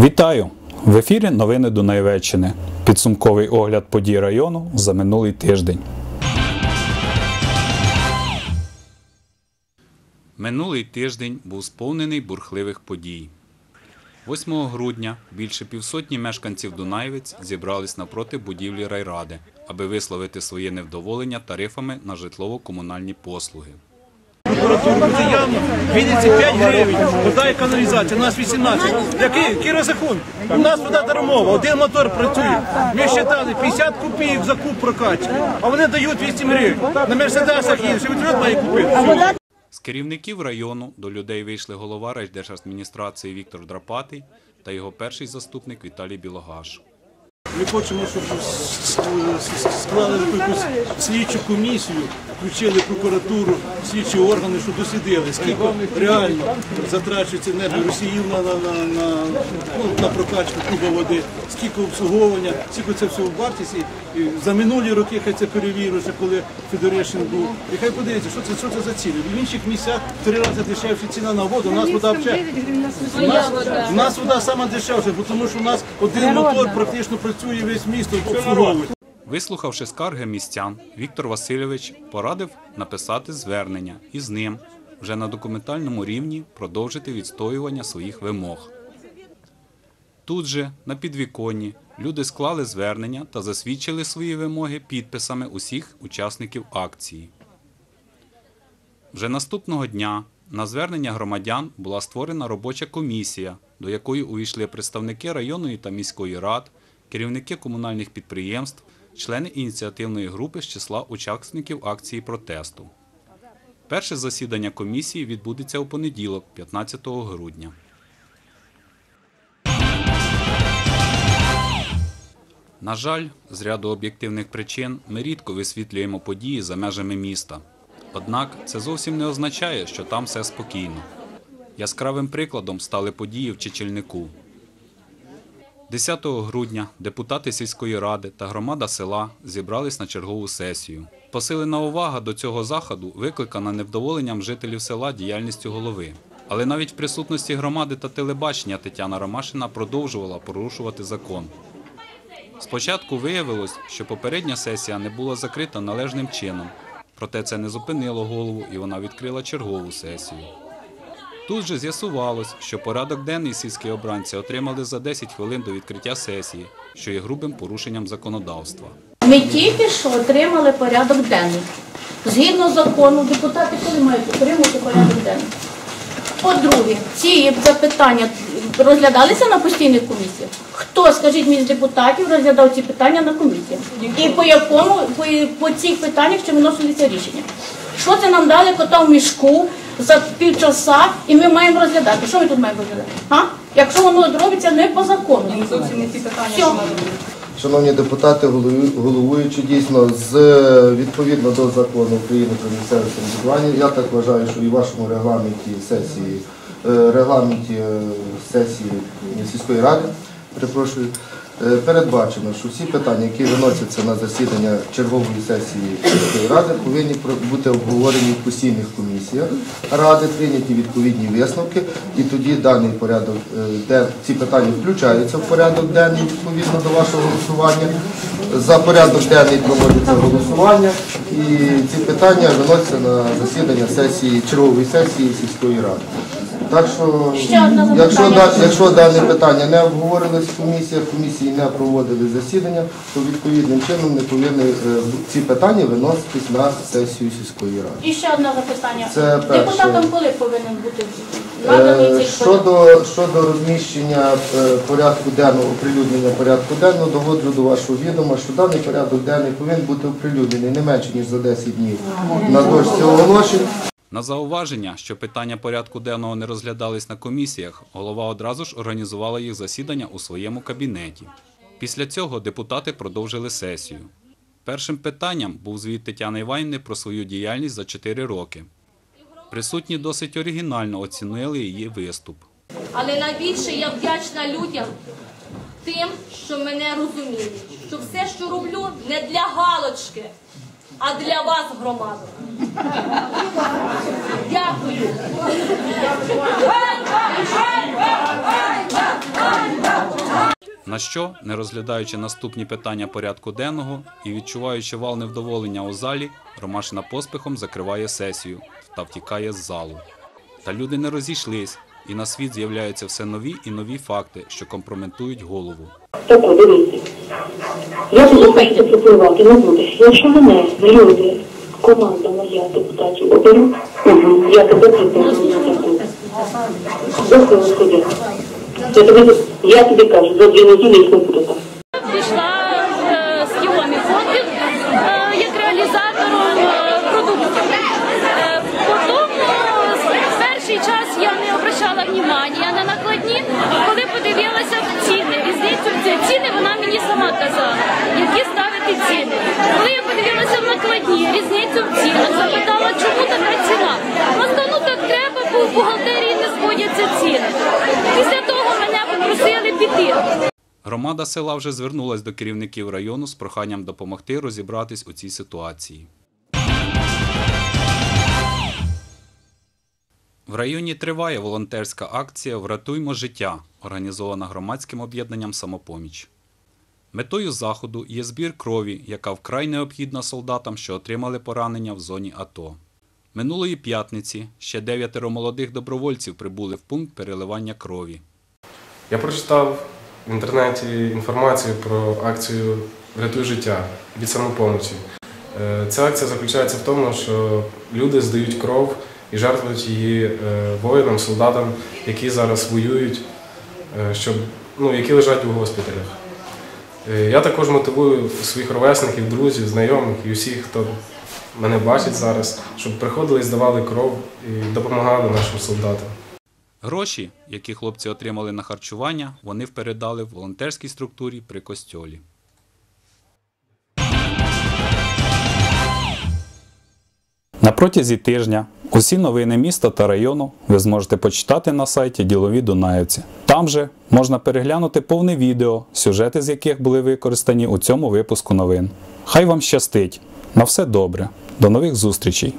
Вітаю! В ефірі новини Дунаєвеччини. Підсумковий огляд подій району за минулий тиждень. Минулий тиждень був сповнений бурхливих подій. 8 грудня більше півсотні мешканців Дунаєвець зібрались навпроти будівлі райради, аби висловити своє невдоволення тарифами на житлово-комунальні послуги. Прокуратуру це явно. Вінниці 5 гривень, вода і каналізація, у нас 18. Який, який розрахунок? У нас вода дармова, один мотор працює. Ми считали 50 копійок за куб прокачки, а вони дають 200 гривень. На мерседесах їдеш, і вперед має купити. З керівників району до людей вийшли голова райдержадміністрації Віктор Драпатий та його перший заступник Віталій Білогаш. Ми хочемо, щоб склали якусь слідчу комісію, включили прокуратуру, слідчі органи, щоб дослідили, скільки реально затрачується енергоросіїв на, на, на, на, ну, на прокачку куба води, скільки обслуговування, скільки це все в вартість. І, і за минулі роки хай це перевірить, ще коли Федоришин був. І хай подивиться, що це, що це за ціни. В інших місцях три рази дешевша ціна на воду, у нас вода взагалі. У нас, у нас вода сама дешевша, тому що у нас один мотор практично працює весь місто обслуговує. Вислухавши скарги містян, Віктор Васильович порадив написати звернення і з ним вже на документальному рівні продовжити відстоювання своїх вимог. Тут же, на підвіконні, люди склали звернення та засвідчили свої вимоги підписами усіх учасників акції. Вже наступного дня на звернення громадян була створена робоча комісія, до якої увійшли представники районної та міської рад, керівники комунальних підприємств, члени ініціативної групи з числа учасників акції протесту. Перше засідання комісії відбудеться у понеділок, 15 грудня. На жаль, з ряду об'єктивних причин ми рідко висвітлюємо події за межами міста. Однак це зовсім не означає, що там все спокійно. Яскравим прикладом стали події в Чечельнику. 10 грудня депутати сільської ради та громада села зібрались на чергову сесію. Посилена увага до цього заходу викликана невдоволенням жителів села діяльністю голови. Але навіть в присутності громади та телебачення Тетяна Ромашина продовжувала порушувати закон. Спочатку виявилось, що попередня сесія не була закрита належним чином, проте це не зупинило голову і вона відкрила чергову сесію. Тут же з'ясувалось, що порядок денний сільські обранці отримали за 10 хвилин до відкриття сесії, що є грубим порушенням законодавства. Ми тільки що отримали порядок денний. Згідно закону, депутати коли мають отримати порядок денний. По-друге, ці запитання розглядалися на постійних комісіях. Хто, скажіть мені, з депутатів розглядав ці питання на комісіях? І по якому, по, по цих питаннях ще виносилися рішення? Що це нам дали кота в мішку за півчаса, і ми маємо розглядати? Що ми тут маємо розглядати? А? Якщо воно робиться не по закону. Зовсім не ці питання. Шановні депутати, голові- головуючі, дійсно, з відповідно до закону України про місцеве самоврядування, я так вважаю, що і в вашому регламенті сесії, е, регламенті е, сесії сільської ради, перепрошую, передбачено, що всі питання, які виносяться на засідання чергової сесії сільської ради, повинні бути обговорені в постійних комісіях ради, прийняті відповідні висновки, і тоді даний порядок, е, де ці питання включаються в порядок денний відповідно до вашого голосування. За порядок денний проводиться голосування, і ці питання виносяться на засідання сесії чергової сесії сільської ради. Так що, Ще одне запитання. якщо, да- якщо дане питання не обговорилось в комісіях, комісії не проводили засідання, то відповідним чином не повинні е, ці питання виноситись на сесію сільської ради. І ще одне запитання. Це перше. Депутатам коли повинен бути наданий Е, цей порядок? Щодо, щодо розміщення е, порядку денного, оприлюднення порядку денного, доводжу до вашого відома, що даний порядок денний повинен бути оприлюднений не менше, ніж за 10 днів на дошці оголошень. На зауваження, що питання порядку денного не розглядались на комісіях, голова одразу ж організувала їх засідання у своєму кабінеті. Після цього депутати продовжили сесію. Першим питанням був звіт Тетяни Іванівни про свою діяльність за 4 роки. Присутні досить оригінально оцінили її виступ. Але найбільше я вдячна людям тим, що мене розуміють, що все, що роблю, не для галочки, а для вас, громада. Дякую. Ганьба! що, не розглядаючи наступні питання порядку денного і відчуваючи вал невдоволення у залі, Ромашина поспіхом закриває сесію та втікає з залу. Та люди не розійшлись, і на світ з'являються все нові і нові факти, що компрометують голову. Так, дивіться. Я буду хочете впливати не будеш. Якщо мене люди, команда моя депутатів оберуть, я тебе припиню. на таку. Я тобі кажу, за дві неділі їх не буде так. пішла е, з Кіомі Фондів е, як реалізатором е, продуктів. Е, Потім е, перший час я не обращала внимання на накладні, коли подивилася в ціни. Різницю в ці- ціни вона мені сама казала, які ставити ціни. Коли я подивилася в накладні, різницю в цінах, запитала, чому така ціна. Сказала, ну так треба, бо в бухгалтерії не сходяться ціни. Після того мене попросили піти. Громада села вже звернулась до керівників району з проханням допомогти розібратись у цій ситуації. В районі триває волонтерська акція Врятуймо життя, організована громадським об'єднанням Самопоміч. Метою заходу є збір крові, яка вкрай необхідна солдатам, що отримали поранення в зоні АТО. Минулої п'ятниці ще дев'ятеро молодих добровольців прибули в пункт переливання крові. Я прочитав в інтернеті інформацію про акцію Врятуй життя від самопомочі. Е, Ця акція заключається в тому, що люди здають кров і жертвують її е, воїнам, солдатам, які зараз воюють, е, щоб, ну, які лежать у госпіталях. Е, Я також мотивую своїх ровесників, друзів, знайомих і усіх, хто мене бачить зараз, щоб приходили і здавали кров і допомагали нашим солдатам. Гроші, які хлопці отримали на харчування, вони передали в волонтерській структурі при костьолі. На протязі тижня усі новини міста та району ви зможете почитати на сайті Ділові Дунаївці. Там же можна переглянути повне відео, сюжети з яких були використані у цьому випуску новин. Хай вам щастить! На все добре! До нових зустрічей!